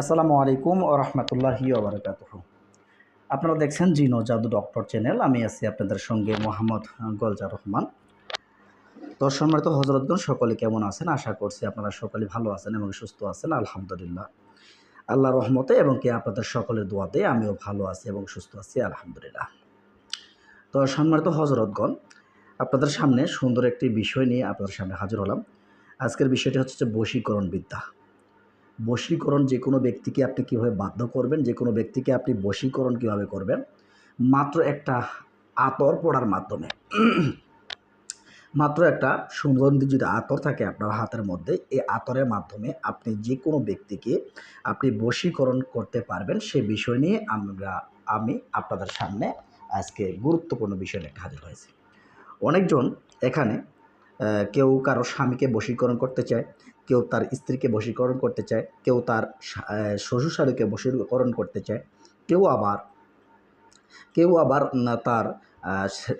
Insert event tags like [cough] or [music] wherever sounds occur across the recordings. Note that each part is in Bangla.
আসসালামু আলাইকুম ও রহমতুল্লাহি ওবরাকাত আপনারা দেখছেন জিনো জাদু ডক্টর চ্যানেল। আমি আছি আপনাদের সঙ্গে মোহাম্মদ গলজার রহমান। তো সম্মানিত হজরতগণ, সকলে কেমন আছেন? আশা করছি আপনারা সকলে ভালো আছেন এবং সুস্থ আছেন, আলহামদুলিল্লাহ। আল্লাহ রহমতে এবং কি আপনাদের সকলের দোয়াতে আমিও ভালো আছি এবং সুস্থ আছি, আলহামদুলিল্লাহ। তো সম্মানিত হজরতগণ, আপনাদের সামনে সুন্দর একটি বিষয় নিয়ে আপনাদের সামনে হাজির হলাম। আজকের বিষয়টি হচ্ছে বশীকরণ বিদ্যা বশীকরণ যে কোনো ব্যক্তিকে আপনি কীভাবে বাধ্য করবেন, যে কোনো ব্যক্তিকে আপনি বশীকরণ কীভাবে করবেন, মাত্র একটা আতর পড়ার মাধ্যমে। মাত্র একটা সুগন্ধি যদি আতর থাকে আপনার হাতের মধ্যে, এই আতরের মাধ্যমে আপনি যে কোনো ব্যক্তিকে আপনি বশীকরণ করতে পারবেন। সে বিষয় নিয়ে আমরা, আমি আপনাদের সামনে আজকে গুরুত্বপূর্ণ বিষয় নিয়ে হাজির হয়েছি। অনেকজন এখানে কেউ কারও স্বামীকে বশীকরণ করতে চায় কেউ তার স্ত্রীকে বশীকরণ করতে চায়, কেউ তার শ্বশুর শালীকে বশীকরণ করতে চায়, কেউ আবার কেউ আবার তার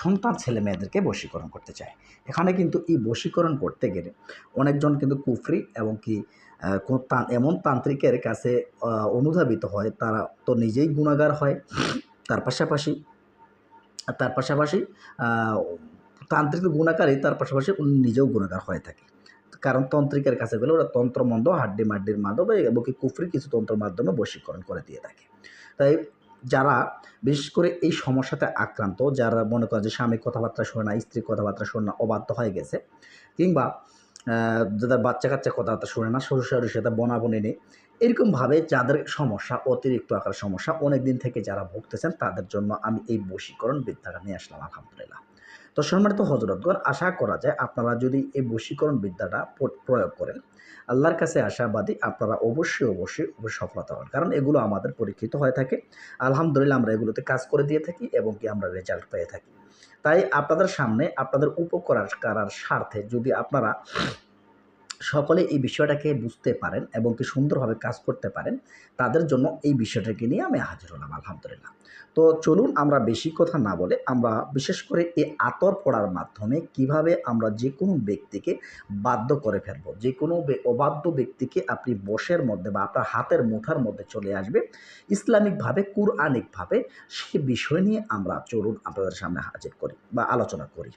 সন্তান ছেলে মেয়েদেরকে বশীকরণ করতে চায়। এখানে কিন্তু এই বশীকরণ করতে গেলে অনেকজন কিন্তু কুফরি এবং কি এমন তান্ত্রিকের কাছে অনুধাবিত হয়, তারা তো নিজেই গুণাগার হয়। তার পাশাপাশি তার পাশাপাশি তান্ত্রিক গুণাকারী, তার পাশাপাশি উনি নিজেও গুণাগার হয়ে থাকে। কারণ তন্ত্রিকের কাছে গেলে ওরা তন্ত্রমন্দ হাড্ডি মাড্ডির মাধ্যমে এবং কি কুফরি কিছু তন্ত্রের মাধ্যমে বশীকরণ করে দিয়ে থাকে। তাই যারা, বিশেষ করে এই সমস্যাতে আক্রান্ত, যারা মনে করে যে স্বামী কথাবার্তা শোনে না স্ত্রী কথাবার্তা শোনে না, অবাধ্য হয়ে গেছে, কিংবা যাদের বাচ্চা কাচ্চা কথাবার্তা শোনে না শ্বশুর শাশুড়ির সাথে বনাবনি নেই, এরকমভাবে যাদের সমস্যা, অতিরিক্ত আকার সমস্যা অনেক দিন থেকে যারা ভুগতেছেন, তাদের জন্য আমি এই বশীকরণ বিদ্যাটা নিয়ে আসলাম, আলহামদুলিল্লাহ। তো সম্মানিত হজরতগণ, আশা করা যায় আপনারা যদি এই বশীকরণ বিদ্যাটা প্রয়োগ করেন, আল্লাহর কাছে আশাবাদী আপনারা অবশ্যই অবশ্যই সফলতা হন কারণ এগুলো আমাদের পরীক্ষিত হয়ে থাকে। আলহামদুলিল্লাহ আমরা এগুলোতে কাজ করে দিয়ে থাকি এবং কি আমরা রেজাল্ট পেয়ে থাকি। তাই আপনাদের সামনে আপনাদের উপকার করার স্বার্থে যদি আপনারা সকলে এই বিষয়টাকে বুঝতে পারেন এবং কি সুন্দরভাবে কাজ করতে পারেন, তাদের জন্য এই বিষয়টাকে নিয়ে আমি হাজির হলাম, আলহামদুলিল্লাহ। তো চলুন আমরা বেশি কথা না বলে আমরা বিশেষ করে এই আতর পড়ার মাধ্যমে কীভাবে আমরা যে কোনো ব্যক্তিকে বাধ্য করে ফেলব যে কোনো অবাধ্য ব্যক্তিকে আপনি বসের মধ্যে বা আপনার হাতের মুঠার মধ্যে চলে আসবে, ইসলামিকভাবে, কুরআনিকভাবে সে বিষয় নিয়ে আমরা চলুন আপনাদের সামনে হাজির করি বা আলোচনা করি।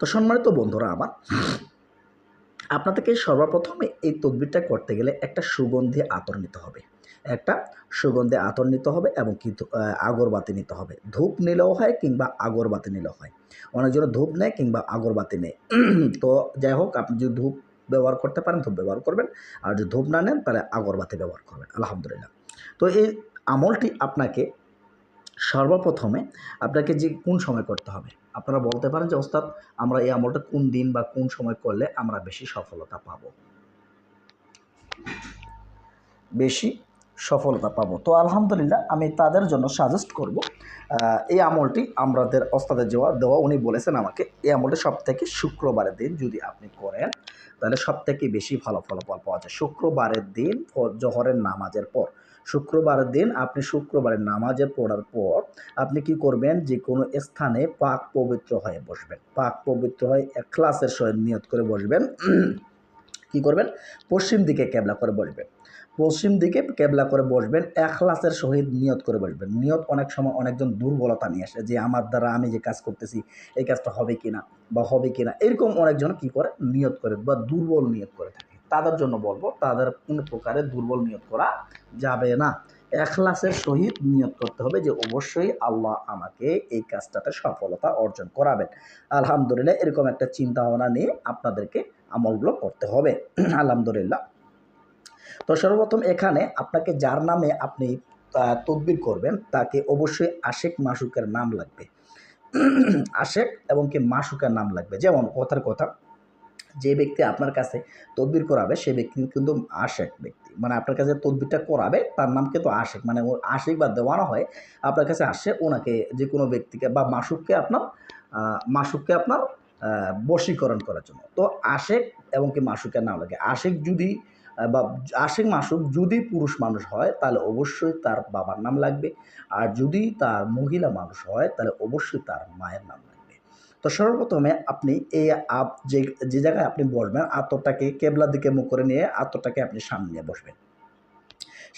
তো সম্মানিত বন্ধুরা আমার আপনাদেরকে সর্বপ্রথমে এই তদবিরটা করতে গেলে একটা সুগন্ধি আতর নিতে হবে। একটা সুগন্ধে আতর নিতে হবে এবং কি আগরবাতি নিতে হবে। ধূপ নিলেও হয় কিংবা আগরবাতি নিলেও হয়। অনেকজন ধূপ নেয় কিংবা আগরবাতি নেয়। তো যাই হোক, আপনি যদি ধূপ ব্যবহার করতে পারেন, ধূপ ব্যবহার করবেন। আর যদি ধূপ না নেন, তাহলে আগরবাতি ব্যবহার করবেন। আলহামদুলিল্লাহ। তো এই আমলটি আপনাকে সর্বপ্রথমে আপনাকে যে কোন সময় করতে হবে? আপনারা বলতে পারেন যে, ওস্তাদ, আমরা এই আমলটা কোন দিন বা কোন সময় করলে আমরা বেশি সফলতা পাবো? বেশি সফলতা পাবো। তো আলহামদুলিল্লাহ আমি তাদের জন্য সাজেস্ট করব এই আমলটি আমাদের ওস্তাদের দেওয়া দেওয়া, উনি বলেছেন আমাকে, এই আমলটি সব থেকে শুক্রবারের দিন যদি আপনি করেন, তাহলে সব থেকে বেশি ভালো ফলাফল পাওয়া যায়? শুক্রবারের দিন জহরের নামাজের পর। শুক্রবারের দিন আপনি শুক্রবারের নামাজে পড়ার পর আপনি কি করবেন? যে কোনো স্থানে পাক পবিত্র হয়ে বসবেন। পাক পবিত্র হয়ে ক্লাসের সহিত নিয়ত করে বসবেন। কি করবেন? পশ্চিম দিকে ক্যাবলা করে বসবেন। পশ্চিম দিকে ক্যাবলা করে বসবেন। এখলাসের সহিত নিয়ত করে বসবেন। নিয়ত অনেক সময় অনেকজন দুর্বলতা নিয়ে আসে যে, আমার দ্বারা আমি যে কাজ করতেছি, এই কাজটা হবে কিনা বা হবে কিনা? এরকম অনেকজন কি করে? নিয়ত করে বা দুর্বল নিয়ত করে থাকে। তাদের জন্য বলব, তাদের কোনো প্রকারে দুর্বল নিয়ত করা যাবে না। এখলাসের সহিত নিয়ত করতে হবে যে, অবশ্যই আল্লাহ আমাকে এই কাজটাতে সফলতা অর্জন করাবেন। আলহামদুলিল্লাহ, এরকম একটা চিন্তা ভাবনা নিয়ে আপনাদেরকে আমলগুলো করতে হবে। [clears throat] আলহামদুলিল্লাহ। তো সর্বপ্রথম এখানে আপনাকে যার নামে আপনি তদবির করবেন, তাকে অবশ্যই আশেক মাসুকের নাম লাগবে। [clears throat] আশেক এবং কি মাসুকের নাম লাগবে। যেমন কথার কথা যে ব্যক্তি আপনার কাছে তদবির করাবে, সে ব্যক্তি কিন্তু আশেক ব্যক্তি। মানে আপনার কাছে তদবিরটা করাবে, তার নাম কিন্তু আশেক। মানে ও আশেক বা দেওয়ানো হয়, আপনার কাছে আসে, ওনাকে যে কোনো ব্যক্তিকে বা মাসুককে আপনার মাসুককে আপনার বশীকরণ করার জন্য। তো আশেক এবং কি মাসুকের নাম লাগে। আশেক যদি বা আশেক মাসুক যদি পুরুষ মানুষ হয়, তাহলে অবশ্যই তার বাবার নাম লাগবে। আর যদি তার মহিলা মানুষ হয়, তাহলে অবশ্যই তার মায়ের নাম তো সর্বপ্রথমে আপনি এই আপ যে যে জায়গায় আপনি বসবেন, আতরটাকে কেবলার দিকে মুখ করে নিয়ে আতরটাকে আপনি সামনে বসবেন।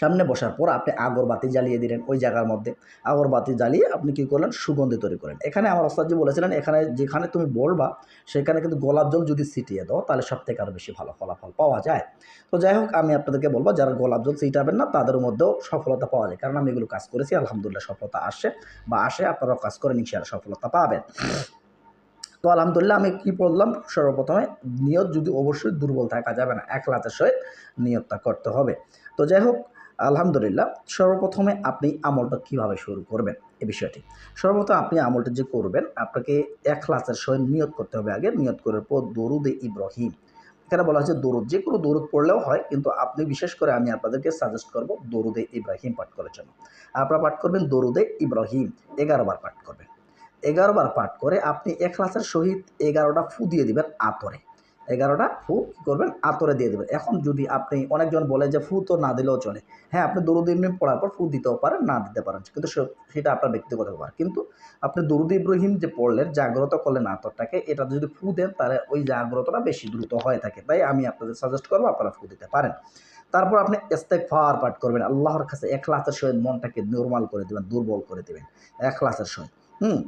সামনে বসার পর আপনি আগরবাতি জ্বালিয়ে দিলেন ওই জায়গার মধ্যে। আগরবাতি জ্বালিয়ে আপনি কী করলেন? সুগন্ধি তৈরি করেন এখানে আমার ওস্তাদজি বলেছিলেন, এখানে যেখানে তুমি বলবা সেখানে কিন্তু গোলাপ জল যদি ছিটিয়ে দাও, তাহলে সব থেকে আরও বেশি ভালো ফলাফল পাওয়া যায়। তো যাই হোক, আমি আপনাদেরকে বলব, যারা গোলাপ জল ছিটাবেন না, তাদের মধ্যেও সফলতা পাওয়া যায়। কারণ আমি এগুলো কাজ করেছি, আলহামদুলিল্লাহ সফলতা আসে বা আসে, আপনারাও কাজ করেন সফলতা পাবেন। তো আলহামদুলিল্লাহ আমি কি বললাম সর্বপ্রথমে নিয়ত যদি অবশ্যই দুর্বল থাকা যাবে না, এক লাতের সহিত নিয়তটা করতে হবে। তো যাই হোক, আলহামদুলিল্লাহ, সর্বপ্রথমে আপনি আমলটা কীভাবে শুরু করবেন এই বিষয়টি। সর্বপ্রথম আপনি আমলটা যে করবেন, আপনাকে এক লাসের সহিত নিয়ত করতে হবে আগে। নিয়ত করার পর দরুদে ইব্রাহিম। এখানে বলা হচ্ছে দরুদ, যে কোনো দরুদ পড়লেও হয়, কিন্তু আপনি বিশেষ করে আমি আপনাদেরকে সাজেস্ট করব দরুদে ইব্রাহিম পাঠ করার জন্য। আপনারা পাঠ করবেন দরুদে ইব্রাহিম, এগারো বার পাঠ করবেন। এগারো বার পাঠ করে আপনি এক ক্লাসের সহিত এগারোটা ফু দিয়ে দিবেন আতরে। এগারোটা ফু কী করবেন? আতরে দিয়ে দেবেন। এখন যদি আপনি অনেকজন বলে যে ফু তো না দিলেও চলে। হ্যাঁ আপনি দরুদ ইব্রাহিম পড়ার পর ফু দিতেও পারেন, না দিতে পারেন। কিন্তু সেটা আপনার ব্যক্তিগত ব্যাপার। কিন্তু আপনি দরুদ ইব্রাহিম যে পড়লেন জাগ্রত করলেন আতরটাকে এটা যদি ফু দেন, তাহলে ওই জাগ্রতটা বেশি দ্রুত হয়ে থাকে। তাই আমি আপনাদের সাজেস্ট করব, আপনারা ফু দিতে পারেন। তারপর আপনি এস্তেক ফার পাঠ করবেন। আল্লাহর কাছে এক ক্লাসের সহিত মনটাকে নর্মাল করে দেবেন, দুর্বল করে দেবেন। এক ক্লাসের সহিত। হুম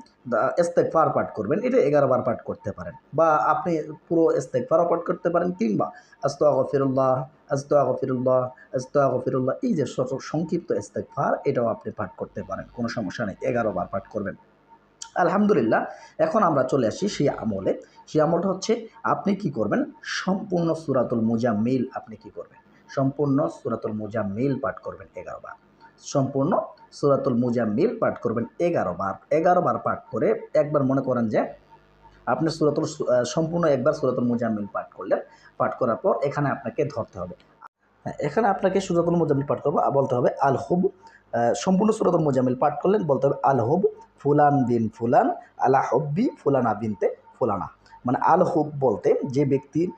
ফার পাঠ করবেন। এটা এগারো বার পাঠ করতে পারেন। বা আপনি পুরো ফারও পাঠ করতে পারেন কিংবা আস্তাগ ফিরুল্লাহ আস্তাগ ফিরুল্লাহ আস্তাগ ফিরুল্লাহ এই যে সংক্ষিপ্ত ফার এটাও আপনি পাঠ করতে পারেন। কোনো সমস্যা নেই, এগারো বার পাঠ করবেন। আলহামদুলিল্লাহ, এখন আমরা চলে আসি সেই আমলে। সেই আমলটা হচ্ছে, আপনি কি করবেন? সম্পূর্ণ সুরাতুল মুজাম্মিল আপনি কি করবেন? সম্পূর্ণ সুরাতুল মোজা মুজাম্মিল পাঠ করবেন এগারো বার। সম্পূর্ণ সুরাতুল মুজাম্মিল পাঠ করবেন এগারো বার। এগারো বার পাঠ করে একবার মনে করেন যে আপনি সুরাতুল সম্পূর্ণ একবার সুরাতুল মুজাম্মিল পাঠ করলেন। পাঠ করার পর এখানে আপনাকে ধরতে হবে। হ্যাঁ, এখানে আপনাকে সুরাতুল মুজাম্মিল পাঠ করব বলতে হবে আল হুব। সম্পূর্ণ সুরাতুল মুজাম্মিল পাঠ করলেন বলতে হবে আল হুব ফুলান বিন ফুলান আলা ফুলানা বিনতে ফুলানা। মানে আল হুব বলতে যে ব্যক্তির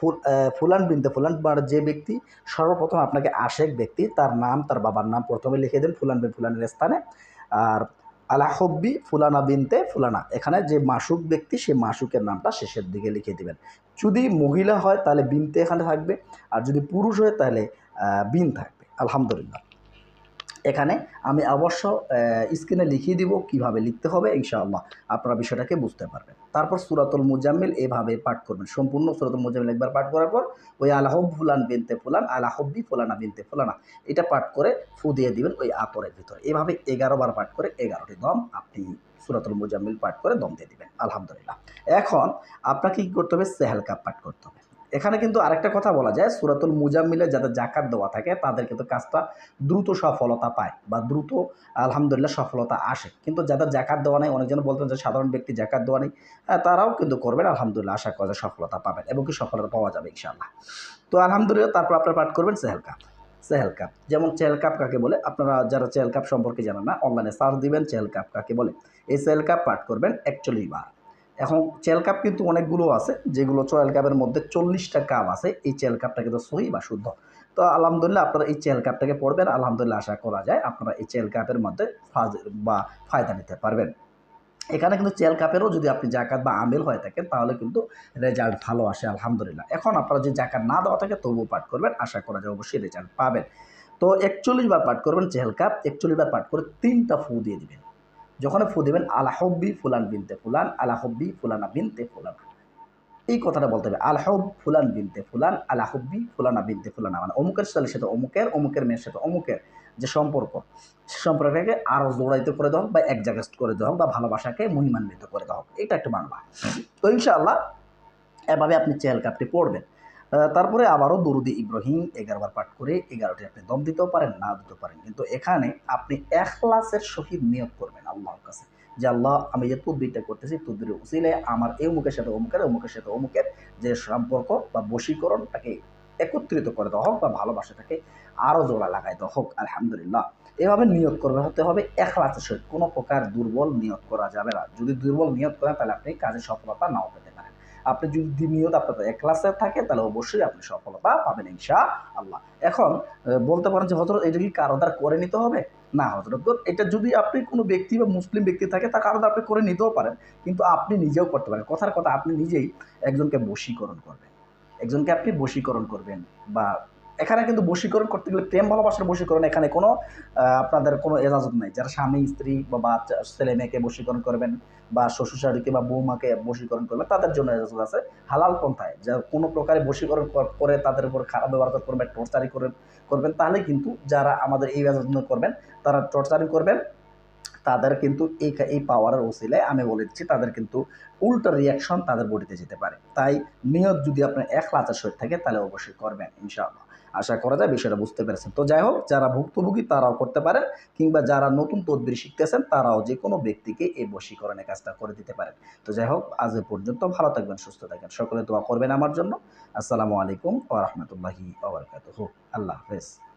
ফুল- ফুলান বিনতে ফুলান মানে যে ব্যক্তি সর্বপ্রথম আপনাকে আশেক ব্যক্তি, তার নাম, তার বাবার নাম প্রথমে লিখে দেন ফুলান বিন ফুলানের স্থানে। আর আলা হব্বি ফুলানা বিনতে ফুলানা। এখানে যে মাসুক ব্যক্তি, সে মাসুকের নামটা শেষের দিকে লিখে দিবেন। যদি মহিলা হয়, তাহলে বিনতে এখানে থাকবে, আর যদি পুরুষ হয়, তাহলে বিন থাকবে। আলহামদুলিল্লাহ। এখানে আমি অবশ্য স্ক্রিনে লিখিয়ে দিব কীভাবে লিখতে হবে, ইনশাআল্লাহ আপনারা বিষয়টাকে বুঝতে পারবেন। তারপর সুরাতুল মুজাম্মিল এভাবে পাঠ করবেন। সম্পূর্ণ সুরাতুল মুজাম্মিল একবার পাঠ করার পর, ওই আলাহব ফুলান বিনতে ফুলান আলাহব্বি ফুলানা বিনতে ফুলানা, এটা পাঠ করে ফু দিয়ে দিবেন ওই আতরের ভিতরে। এভাবে এগারো বার পাঠ করে এগারোটি দম আপনি সুরাতুল মুজাম্মিল পাঠ করে দম দিয়ে দিবেন, আলহামদুলিল্লাহ। এখন আপনাকে কী করতে হবে? সেহেল কাপ পাঠ করতে হবে। এখানে কিন্তু আরেকটা কথা বলা যায় সুরাতুল মুজাম্মিলে যাদের জাকাত দেওয়া থাকে তাদের কিন্তু কাজটা দ্রুত সফলতা পায় বা দ্রুত আলহামদুলিল্লাহ সফলতা আসে। কিন্তু যাদের জাকাত দেওয়া নেই অনেকজন বলতেন যে সাধারণ ব্যক্তি জাকাত দেওয়া নেই হ্যাঁ, তারাও কিন্তু করবেন আলহামদুলিল্লাহ আশা করা সফলতা পাবেন এবং কি সফলতা পাওয়া যাবে ইনশাআল্লাহ। তো আলহামদুলিল্লাহ তারপর আপনারা পাঠ করবেন সেহেল কাপ। সেহেল কাপ যেমন চেহেল কাপ কাকে বলে? আপনারা যারা চেহেল কাপ সম্পর্কে জানেন না অনলাইনে সার্চ দিবেন চেহেল কাপ কাকে বলে। এই সেহেল কাপ পাঠ করবেন একচল্লিশ বার। এখন চেল কাপ কিন্তু অনেকগুলো আছে, যেগুলো চেল কাপের মধ্যে চল্লিশটা কাপ আছে, এই চেল কাপটা কিন্তু সহি বা শুদ্ধ। তো আলহামদুলিল্লাহ আপনারা এই চেল কাপটাকে পড়বেন, আলহামদুলিল্লাহ আশা করা যায় আপনারা এই চেল কাপের মধ্যে ফাজ- বা ফায়দা নিতে পারবেন। এখানে কিন্তু চেল কাপেরও যদি আপনি জাকাত বা আমেল হয়ে থাকেন, তাহলে কিন্তু রেজাল্ট ভালো আসে, আলহামদুলিল্লাহ। এখন আপনারা যে জাকাত না দেওয়া থাকে, তবুও পাঠ করবেন, আশা করা যায় অবশ্যই রেজাল্ট পাবেন। তো একচল্লিশ বার পাঠ করবেন চেহেল কাপ, একচল্লিশ বার পাঠ করে তিনটা ফু দিয়ে দিবেন। যখন ফু দেবেন আলাহব্বি ফুলান বিনতে ফুলান আলাহব্বি ফুলানা বিনতে ফুলান। এই কথাটা বলতে হবে আলহব ফুলান বিনতে ফুলান আলাহব্বি ফুলানা বিনতে ফুলানা। মানে অমুকের ছেলের সাথে অমুকের অমুকের মেয়ের সাথে অমুকের, যে সম্পর্ক। সে সম্পর্কটাকে আরও জোড়াইতে করে দেওয়া হোক বা একজাগাস্ট করে দেওয়া হোক বা ভালোবাসাকে মহিমান্বিত করে দেওয়া হোক, এটা একটু মানবা। তো ইনশাআল্লাহ এভাবে আপনি চেয়াল কাপটি পড়বেন তারপরে আবারও দরুদি ইব্রাহিম এগারোবার পাঠ করে এগারোটি আপনি দম দিতেও পারেন, না দিতেও পারেন। কিন্তু এখানে আপনি এখলাসের সহিত নিয়োগ করবেন আল্লাহর কাছে। যে আল্লাহ, আমি যে তদ্বিরটা করতেছি, তদ্বিরের উসিলে আমার এই অমুকের সাথে অমুকের অমুকের সাথে অমুকের যে সম্পর্ক বা বশীকরণ তাকে একত্রিত করে দেওয়া হোক বা ভালোবাসাটাকে আরও জোড়া লাগাই দেওয়া হোক, আলহামদুলিল্লাহ। এভাবে নিয়োগ করবে, হতে হবে এখলাসের সহিত। কোনো প্রকার দুর্বল নিয়োগ করা যাবে না। যদি দুর্বল নিয়োগ করেন, তাহলে আপনি কাজে সফলতা নাও পেতে পারেন আপনি যদি নিয়ত আপনার এক ক্লাসে থাকে, তাহলে অবশ্যই আপনি সফলতা পাবেন ইনশা আল্লাহ এখন বলতে পারেন যে হজরত এটা কি কারও দ্বারা করে নিতে হবে? না হজরত এটা যদি আপনি কোনো ব্যক্তি বা মুসলিম ব্যক্তি থাকে তা কারও আপনি করে নিতেও পারেন, কিন্তু আপনি নিজেও করতে পারেন। কথার কথা, আপনি নিজেই একজনকে বশীকরণ করবেন। একজনকে আপনি বশীকরণ করবেন বা এখানে কিন্তু বশীকরণ করতে গেলে প্রেম ভালোবাসার বশীকরণ এখানে কোনো আপনাদের কোনো এজাজত নাই। যারা স্বামী, স্ত্রী বা বাচ্চা, ছেলে মেয়েকে বশীকরণ করবেন বা শ্বশুর শাশুড়িকে বা বৌমাকে বশীকরণ করবেন, তাদের জন্য এজাজত আছে। হালাল পন্থায় যা কোনো প্রকারে বশীকরণ কর- তাদের উপর খারাপ ব্যবহার করবেন, টর্চারি করে, করবেন, তাহলে কিন্তু যারা আমাদের এই এজাজত করবেন, তারা টর্চারি করবেন, তাদের কিন্তু এই এই পাওয়ারের ওসিলায় আমি বলে দিচ্ছি, তাদের কিন্তু উল্টো রিয়াকশন তাদের বডিতে যেতে পারে। তাই নিয়ত যদি আপনার এক লাচার সহিত থাকে, তাহলে অবশ্যই করবেন, ইনশাআল্লাহ। আশা করা যায় বিষয়টা বুঝতে পেরেছেন। তো যাই হোক, যারা ভুক্তভোগী তারাও করতে পারেন, কিংবা যারা নতুন তদবির শিখতেছেন, তারাও যে কোনো ব্যক্তিকে এই বশীকরণের কাজটা করে দিতে পারেন। তো যাই হোক, আজ পর্যন্ত ভালো থাকবেন, সুস্থ থাকবেন। সকলে দোয়া করবেন আমার জন্য। আসসালামু আলাইকুম ও রহমতুল্লাহি আল্লাহ হাফেজ।